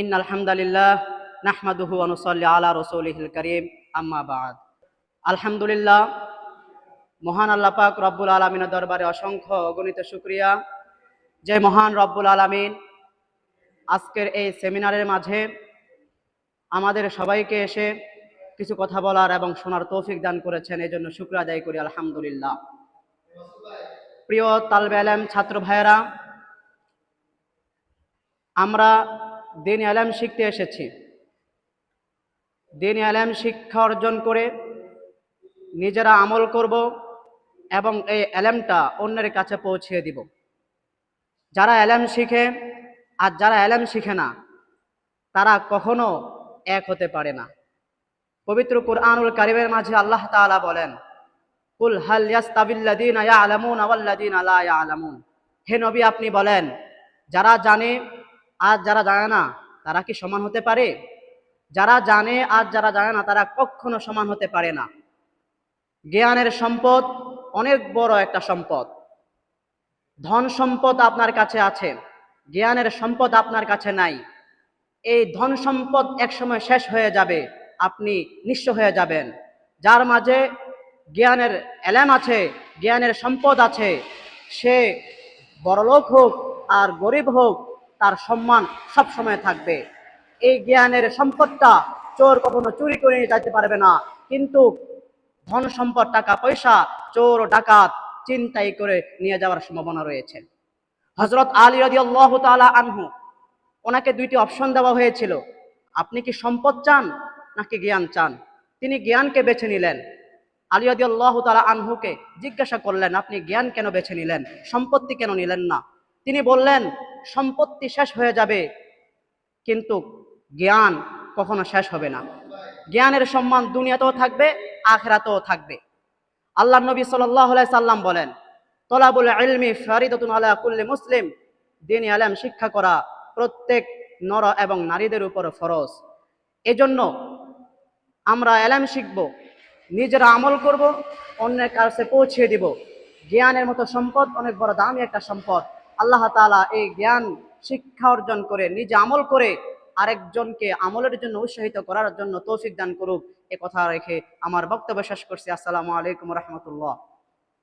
In আলহামদুলিল্লাহ নাহমাদুহু অনুসল্লি আলা রসৌলিহিল করিম আম্মাবাদ আলহামদুলিল্লাহ, মহান আল্লাহ পাক রব্বুল আলমিনের দরবারে অসংখ্য গণিত শুক্রিয়া। যে মহান রব্বুল আলমিন আজকের এই সেমিনারের মাঝে আমাদের সবাইকে এসে কিছু কথা বলার এবং শোনার তৌফিক দান করেছেন এই জন্য শুক্র আদায় করি, আলহামদুলিল্লাহ। প্রিয় তালবে আলম ছাত্র ভাইয়েরা, আমরা দিন আলেম শিখতে এসেছি। দিন আলেম শিক্ষা অর্জন করে নিজেরা আমল করব এবং এই এলেমটা অন্যের কাছে পৌঁছিয়ে দিব। যারা এলেম শিখে আর যারা এলেম শিখে না, তারা কখনো এক হতে পারে না। পবিত্র কুরআনুল কারিমের মাঝে আল্লাহ তাআলা বলেন, কুল হাল ইয়াস্তাবিল্লাযীনা ইয়ালামুন ওয়াল্লাযীনা লা আলামুন হে নবী, আপনি বলেন, যারা জানে আর যারা জানে না, তারা কি সমান হতে পারে? যারা জানে আর যারা জানে না, তারা কখনো সমান হতে পারে না। জ্ঞানের সম্পদ অনেক বড় একটা সম্পদ। ধন সম্পদ আপনার কাছে আছে, জ্ঞানের সম্পদ আপনার কাছে নাই। এই ধন সম্পদ একসময় শেষ হয়ে যাবে, আপনি নিঃস্ব হয়ে যাবেন। যার মাঝে জ্ঞানের এলেম আছে, জ্ঞানের সম্পদ আছে, সে বড়লোক হোক আর গরিব হোক তার সম্মান সব সময় থাকবে। এই জ্ঞানের সম্পদটা চোর কখনো চুরি করে নিয়ে পারবে না। কিন্তু ধন সম্পদ, টাকা, পয়সা চোর ডাকাত চিন্তাই করে নিয়ে যাওয়ার সম্ভাবনা রয়েছে। হজরত আলী রাজি আল্লাহ তালা আনহু, ওনাকে দুইটি অপশন দেওয়া হয়েছিল। আপনি কি সম্পদ চান নাকি জ্ঞান চান? তিনি জ্ঞানকে বেছে নিলেন। আলী রাজি আল্লাহ তালা আনহুকে জিজ্ঞাসা করলেন, আপনি জ্ঞান কেন বেছে নিলেন? সম্পত্তি কেন নিলেন না? তিনি বললেন, সম্পত্তি শেষ হয়ে যাবে, কিন্তু জ্ঞান কখনো শেষ হবে না। জ্ঞানের সম্মান দুনিয়াতেও থাকবে, আখরাতেও থাকবে। আল্লাহ নবী সাল্লাহ সাল্লাম বলেন, তলাবুল ইলমি ফারিদাতুন আলা কুল্লি মুসলিম। দিন আলেম, শিক্ষা করা প্রত্যেক নর এবং নারীদের উপর ফরজ। এজন্য আমরা এলাম শিখব, নিজেরা আমল করব, অন্যের কাছে পৌঁছিয়ে দিব। জ্ঞানের মতো সম্পদ, অনেক বড় দামি একটা সম্পদ। আল্লাহ তালা এই জ্ঞান, শিক্ষা অর্জন করে, নিজে আমল করে আরেকজনকে আমলের জন্য উৎসাহিত করার জন্য তৌফিক দান করুক। এ কথা রেখে আমার বক্তব্য শেষ করছি। আসসালামু আলাইকুম রহমতুল্লাহ।